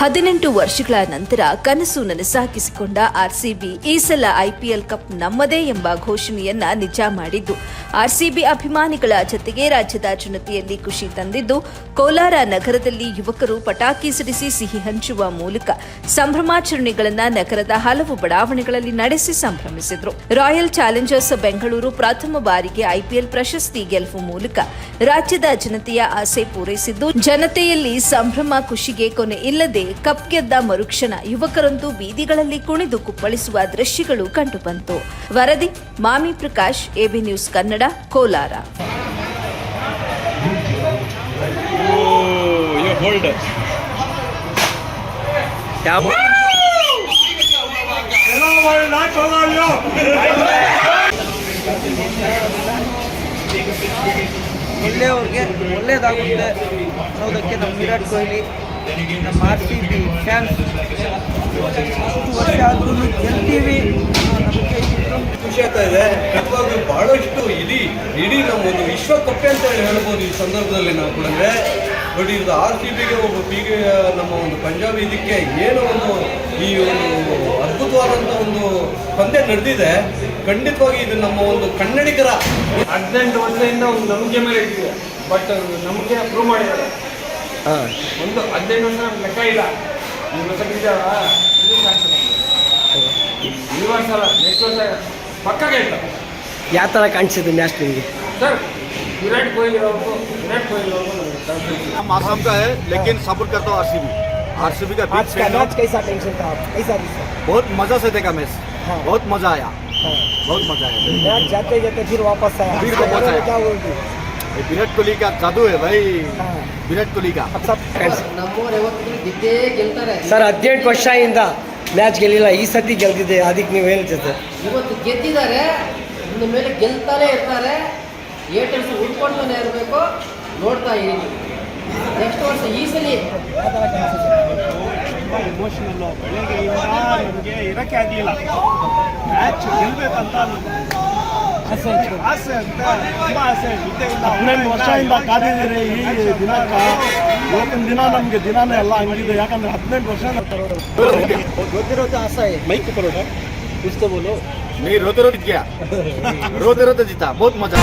ಹದಿನೆಂಟು ವರ್ಷಗಳ ನಂತರ ಕನಸು ನನಸಾಗಿಸಿಕೊಂಡ ಆರ್ಸಿಬಿ ಈ ಸಲ ಐಪಿಎಲ್ ಕಪ್ ನಮ್ಮದೇ ಎಂಬ ಘೋಷಣೆಯನ್ನ ನಿಜ ಮಾಡಿದ್ದು. ಆರ್ಸಿಬಿ ಅಭಿಮಾನಿಗಳ ಜತೆಗೆ ರಾಜ್ಯದ ಜನತೆಯಲ್ಲಿ ಖುಷಿ ತಂದಿದ್ದು, ಕೋಲಾರ ನಗರದಲ್ಲಿ ಯುವಕರು ಪಟಾಕಿ ಸಿಡಿಸಿ ಸಿಹಿ ಹಂಚುವ ಮೂಲಕ ಸಂಭ್ರಮಾಚರಣೆಗಳನ್ನ ನಗರದ ಹಲವು ಬಡಾವಣೆಗಳಲ್ಲಿ ನಡೆಸಿ ಸಂಭ್ರಮಿಸಿದ್ರು. ರಾಯಲ್ ಚಾಲೆಂಜರ್ಸ್ ಬೆಂಗಳೂರು ಪ್ರಥಮ ಬಾರಿಗೆ ಐಪಿಎಲ್ ಪ್ರಶಸ್ತಿ ಗೆಲುವು ಮೂಲಕ ರಾಜ್ಯದ ಜನತೆಯ ಆಸೆ ಪೂರೈಸಿದ್ದು, ಜನತೆಯಲ್ಲಿ ಸಂಭ್ರಮ, ಖುಷಿಗೆ ಕೊನೆ ಇಲ್ಲದೆ ಕಪ್ ಗೆದ್ದ ಮರುಕ್ಷಣ ಯುವಕರಂತೂ ಬೀದಿಗಳಲ್ಲಿ ಕುಣಿದು ಕುಪ್ಪಳಿಸುವ ದೃಶ್ಯಗಳು ಕಂಡುಬಂತು. ವರದಿ ಮಾಮಿ ಪ್ರಕಾಶ್, ಎಬಿ ನ್ಯೂಸ್ ಕನ್ನಡ, ಕೋಲಾರ. ಒಳ್ಳೆಯವ್ರಿಗೆ ಒಳ್ಳೇದಾಗುತ್ತೆ ಅನ್ನೋದಕ್ಕೆ ನಮ್ಮ ವಿರಾಟ್ ಕೊಹ್ಲಿ ನಮ್ಮ ಆರ್ ಸಿ ಬಿ ಫ್ಯಾನ್ಸ್ ಅಷ್ಟು ವರ್ಷ ಆದ್ರೂ ಗೆಲ್ತೀವಿ. ಅನ್ನೋ ಖುಷಿ ಆಗ್ತಾ ಇದೆ. ನಿಜವಾಗ್ಲೂ ಬಹಳಷ್ಟು ಇಡೀ ಇಡೀ ನಮ್ಮ ಒಂದು ವಿಶ್ವಕಪ್ಪೆ ಅಂತ ಹೇಳಿ ಹೇಳ್ಬೋದು ಈ ಸಂದರ್ಭದಲ್ಲಿ ನಾವು ಕೂಡ. ಬಟ್ ಇದು ಆರ್ ಸಿ ಬಿಗೆ ಒಬ್ಬ ಬಿಗೆ ನಮ್ಮ ಒಂದು ಪಂಜಾಬ್ ಇದಕ್ಕೆ ಏನೋ ಒಂದು ಈ ಒಂದು ಅದ್ಭುತವಾದಂಥ ಒಂದು ಪಂದ್ಯ ನಡೆದಿದೆ. ಖಂಡಿತವಾಗಿ ಇದು ನಮ್ಮ ಒಂದು ಕನ್ನಡಿಗರ ಹದಿನೆಂಟು ವರ್ಷದಿಂದ ಒಂದು ನಂಬಿಕೆ ಮೇಲೆ ಇಟ್ಟಿದೆ. ಬಟ್ ನಮಗೆ ಪ್ರೂವ್ ಮಾಡಿದ್ದಾರೆ. ಒಂದು ಹದಿನೆಂಟು ವರ್ಷ ನಮ್ಗೆ ಲೆಕ್ಕ ಇಲ್ಲ ಈ ವರ್ಷ ಗೆದ್ದಾವ ಇದು ಸಾಕು ನಮ್ಗೆ. ಈ ವರ್ಷ ಅಲ್ಲ ನೆಕ್ಸ್ಟ್ ವರ್ಷ ಪಕ್ಕ ಗೆಲ್ತಾರೆ ಯಾವ ಥರ ಕಾಣಿಸಿದೆ ಮ್ಯಾಚ್ ನಿಮಗೆ ಸರ್ ವಿರಾಟ್ ಕೊಹ್ಲಿ ಅವ್ರಿಗೂ ವಿರಾಟ್ ಕೊಹ್ಲಿ ಅವ್ರಿಗೂ ನನಗೆ confidence ಇದೆ. मौसम का है लेकिन सपोर्ट करता हूँ आरसीबी आरसीबी का बिग फैन हूँ कैसा टेंशन था कैसा बहुत मजा से देखा मैच हाँ। बहुत मजा आया बहुत मजा आया मैच जाते जाते फिर वापस आया फिर वापस आया। क्या बोलती ವಿರಾಟ್ ಕೊಹ್ಲಿ ಜಾದು ಬೈ. ವಿರಾಟ್ ಕೊಹ್ಲಿ ಸರ್. ಹದಿನೆಂಟು ವರ್ಷದಿಂದ ಮ್ಯಾಚ್ ಗೆಲ್ಲಿಲ್ಲ. ಈ ಸತಿ ಗೆಲ್ತಿದೆ ಅದಕ್ಕೆ ನೀವು ಹೇಳ್ತಿದ್ದೆ ಇವತ್ತು ಗೆದ್ದಿದ್ದಾರೆ. ಇನ್ನು ಮೇಲೆ ಗೆಲ್ತಾನೆ ಇರ್ತಾರೆ. ಏಟರ್ಸ್ ಉಟ್ಕೊಂಡ್ತಾನೆ ಇರಬೇಕು. ನೋಡ್ತಾ ಇದ್ದೀನಿ ನೆಕ್ಸ್ಟ್ ವರ್ಷ ಈ ಸಲ ಇಮೋಷನಲ್ಲು ಬೆಳಗ್ಗೆಯಿಂದ ನಮಗೆ ಇರೋಕ್ಕೆ ಆಗಲಿಲ್ಲ. ಮ್ಯಾಚ್ ಗೆಲ್ಲಬೇಕಂತ ಆಸೆ ಆಸೆ ಅಂತ ತುಂಬಾ ಹದಿನೆಂಟು ವರ್ಷದಿಂದ ಕಾದಿದ್ದೀರಿ ಈ ದಿನಾಂಕ ಇವತ್ತಿನ ದಿನ ನಮಗೆ ದಿನಾನೇ ಎಲ್ಲ ಹಂಗಿದೆ. ಯಾಕಂದ್ರೆ ಹದಿನೆಂಟು ವರ್ಷ ಗೊತ್ತಿರೋದು ಆಸೆ. ಮೈಕ್ ಬರೋಟ ಇಷ್ಟ ಬೋಲು ನೀ ರೋದ ರೋದ ಇದೆಯಾ? ರೋದ ರೋದ ಜಿತಾ. ಬಹುತ್ ಮಜಾ.